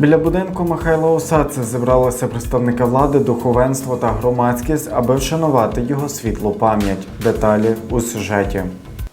Біля будинку Михайла Осадце зібралися представники влади, духовенство та громадськість, аби вшанувати його світлу пам'ять. Деталі у сюжеті.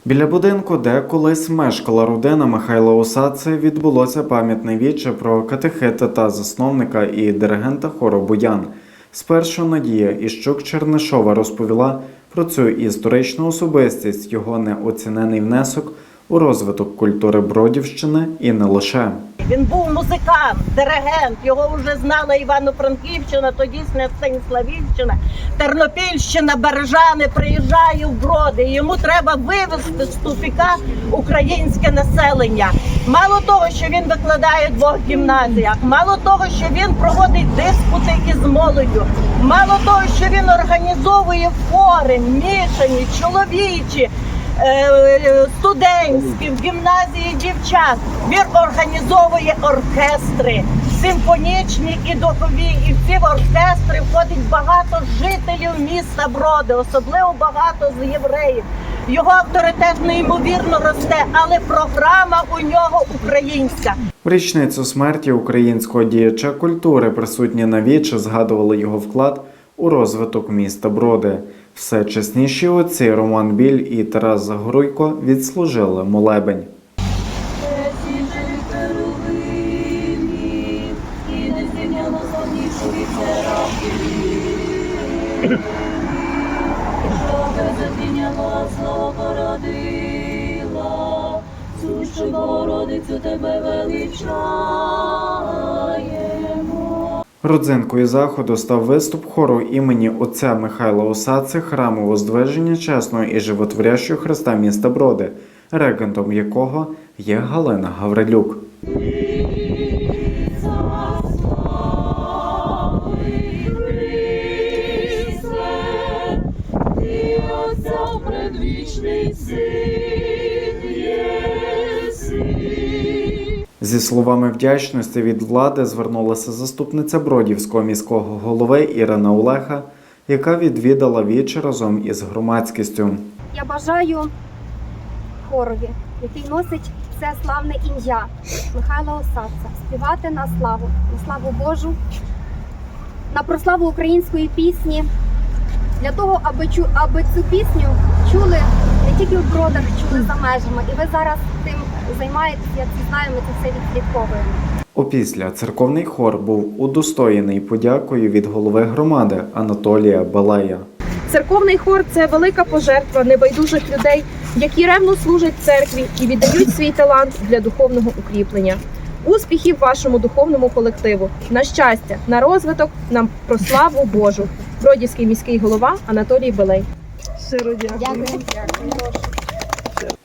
Біля будинку, де колись мешкала родина Михайла Осадце, відбулося пам'ятне віче про катехета та засновника і диригента хору Буян. Спершу Надія Іщук Чернишова розповіла про цю історичну особистість, його неоцінений внесок у розвиток культури Бродівщини і не лише. Він був музикант, диригент. Його вже знала Івано-Франківщина, тодішня Станіславівщина, Тернопільщина, Бережани. Приїжджає в броди. Йому треба вивезти з тупіка українське населення. Мало того, що він викладає в двох гімназіях, мало того, що він проводить диспути із молоддю, мало того, що він організовує фори, мішані, чоловічі. Е, студентські в гімназії дівчат. Він організовує оркестри, симфонічні і духові. І в ці оркестри входить багато жителів міста Броди, особливо багато з євреїв. Його авторитет неймовірно росте, але програма у нього українська. В річницю смерті українського діяча культури присутні на вічі згадували його вклад у розвиток міста Броди. Все чесніші отці Роман Біль і Тарас Загоруйко відслужили молебень. Сущу Богородицю тебе величаємо. Родзинкою заходу став виступ хору імені отця Михайла Осаци храму Воздвиження Чесного і Животворящого Христа міста Броди, регентом якого є Галина Гаврилюк. Зі словами вдячності від влади звернулася заступниця Бродівського міського голови Ірина Олеха, яка відвідала вічі разом із громадськістю. Я бажаю хорові, який носить це славне ім'я Михайла Осадця, співати на славу, на славу Божу, на прославу української пісні, для того, аби, аби цю пісню чули не тільки в бродах, чули за межами. І ви зараз тим займаєтесь, як всі знаємо, ми це все відслідковуємо. Опісля церковний хор був удостоєний подякою від голови громади Анатолія Балея. Церковний хор це велика пожертва небайдужих людей, які ревно служать церкві і віддають свій талант для духовного укріплення. Успіхів вашому духовному колективу, на щастя, на розвиток, на прославу Божу. Бродівський міський голова Анатолій Белей. Дякую.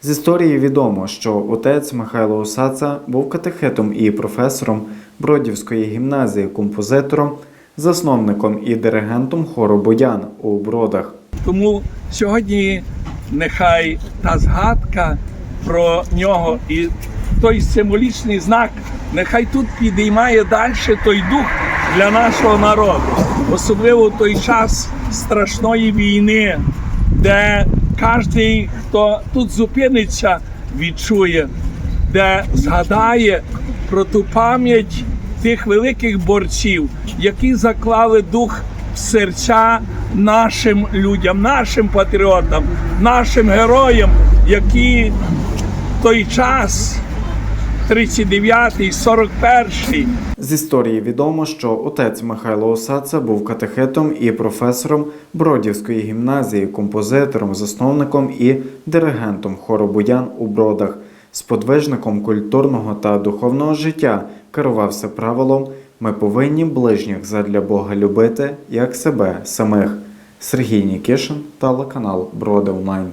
З історії відомо, що отець Михайло Осаца був катехетом і професором Бродівської гімназії, композитором, засновником і диригентом хору Боян у Бродах. Тому сьогодні нехай та згадка про нього і той символічний знак, нехай тут підіймає далі той дух для нашого народу, особливо той час страшної війни, де кожен, хто тут зупиниться, відчує, де згадає про ту пам'ять тих великих борців, які заклали дух в серця нашим людям, нашим патріотам, нашим героям, які в той час, 39-й, 41-й, З історії відомо, що отець Михайло Осаца був катехетом і професором Бродівської гімназії, композитором, засновником і диригентом хору Боян у Бродах. Сподвижником культурного та духовного життя керувався правилом Ми повинні ближніх задля Бога любити, як себе самих. Сергій Нікішин, телеканал Броди Онлайн.